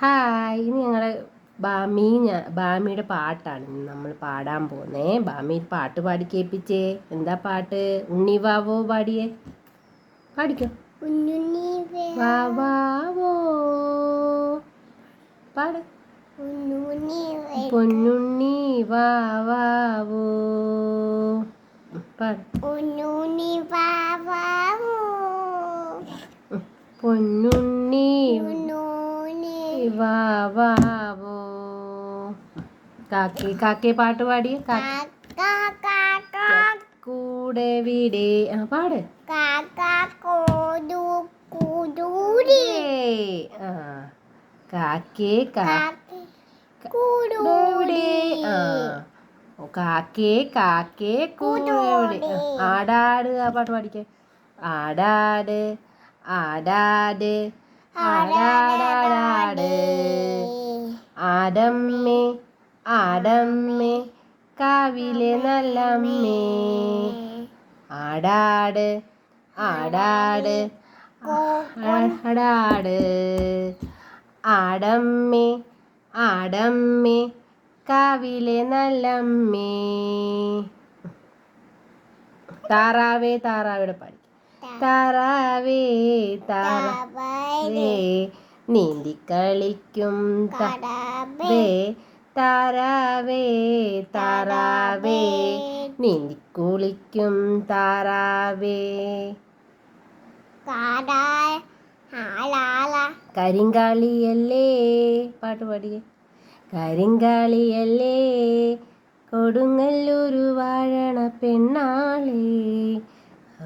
Hi ഇനി ഞങ്ങൾ ബാമി ഞാൻ ബാമിയുടെ പാട്ടാണ്. നമ്മൾ പാടാൻ പോകുന്നേ ബാമി പാട്ട് പാടി കേൾപ്പിച്ചേ. എന്താ പാട്ട്? ഉണ്ണി വാവോ പാടിയേ. പാടിക്കോ. വാവാവോ പാട്. പൊന്നുണ്ണി വാവാവോ പാട്. ഉണ്ണുണ്ണി വാ വോ വാവാവോ കാക്കേ കാക്കേ. പാട്ട് പാടി കൂടെ വീടെ. ആ പാട്. ആ. കാക്കേ കൂടെ ആ. കാക്കേ കാക്കേ കൂടെ ആടാട് ആ പാട്ട് പാടിക്കേ. ആടാട് ആടാട് ആടമ്മേ ആടമ്മേ കാവിലെ നല്ലമ്മേ. ആടാട് ആടാട് ആടാട് ആടമ്മേ ആടമ്മേ കാവിലെ നല്ലമ്മേ. താറാവേ താറാവിടെ പാടി താറാവേ താറാവേ. നീന്തി കളിക്കും താറാവേ. താറാവേ താറാവേ. നീന്തി കുളിക്കും താറാവേ. കരിങ്കാളിയല്ലേ. പാട്ട് പാടിയേ. കരിങ്കാളിയല്ലേ. കൊടുങ്ങല്ലൂരു വാഴണ പെണ്ണാളേ.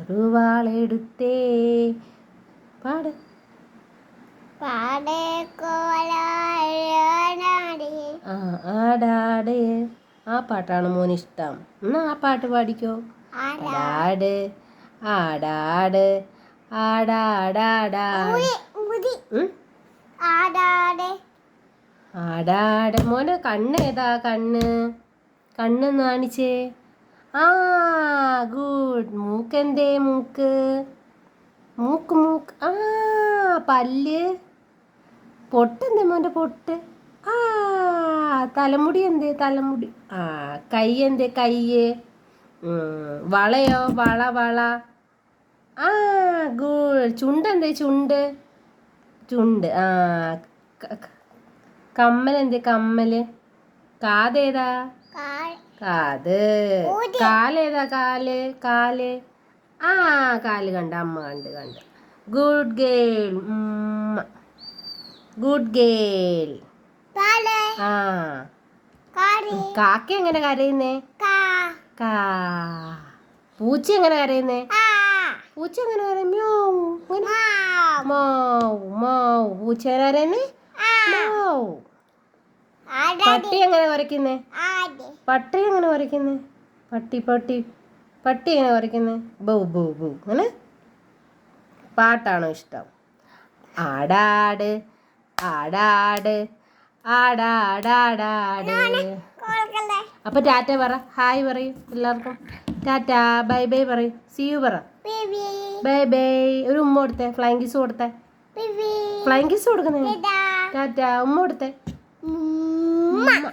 ഒരു വാളെടുത്തേ പാട് പാടേ ആ ആടാട്. ആ പാട്ടാണ് മോന് ഇഷ്ടം എന്നാ ആ പാട്ട് പാടിക്കോ. ആടാട് ആടാട് ആടാടാടാട് മുതി ഉം? ആടാടെ. ആടാട്. മോനെ കണ്ണ് ഏതാ കണ്ണ്? കണ്ണ് കാണിച്ചേ. ആ ഗുഡ്. മൂക്കെന്തേ മൂക്ക്? മൂക്ക് മൂക്ക്. ആ പല്ല്. പൊട്ടെന്തേ മോന്റെ പൊട്ട്? ആ തലമുടി എന്തേ തലമുടി? ആ കൈ എന്തേ ഉം, വളയോ വള വള? ആ ഗുഡ്. ചുണ്ടെന്തേ ചുണ്ട്? ചുണ്ട്. ആ ക- ക- കമ്മൽ എന്തേ കമ്മൽ? കാതേതാ? ഊതി. കാലേതാ കാൽ? കാൽ. ആ കാൽ കണ്ട അമ്മ കണ്ട് കണ്ട്. ഗുഡ് ഗേൾ ഉമ്മ ഗുഡ് ഗേൾ ആ. കാക്ക എങ്ങനെ കരയുന്നേ? കാ. പൂച്ച എങ്ങനെ കരയുന്നേ? പൂച്ച എങ്ങനെ കരയും? മ്യോ അങ്ങനെ മാവ് മൗ മൗ പൂച്ച എങ്ങനെ കരയുന്നേ? ആ. മൗ ആടാടി പട്ടി എങ്ങനെ വരയ്ക്കുന്നേ പട്ടി എങ്ങനെ വരയ്ക്കുന്നേ പട്ടി പട്ടി. പട്ടി എങ്ങനെ വരയ്ക്കുന്നേ ബൗ ബൗ ബൗ. അങ്ങനെ പാട്ടാണോ ഇഷ്ടം. ആടാട് ആടാട് ആടാടാടാട്. അപ്പൊ ടാറ്റ പറ. ഹായ് പറയും എല്ലാവർക്കും. ടാറ്റ ബൈ ബൈ പറയും. സി യു പറ. Bye bye. ഒരു ഉമ്മ കൊടുത്തേ. ഫ്ലൈങ് കിസ് കൊടുത്തേ. ഫ്ലൈങ് കിസ് കൊടുക്കുന്നേ? ടാറ്റ ഉമ്മ കൊടുത്തേ. 妈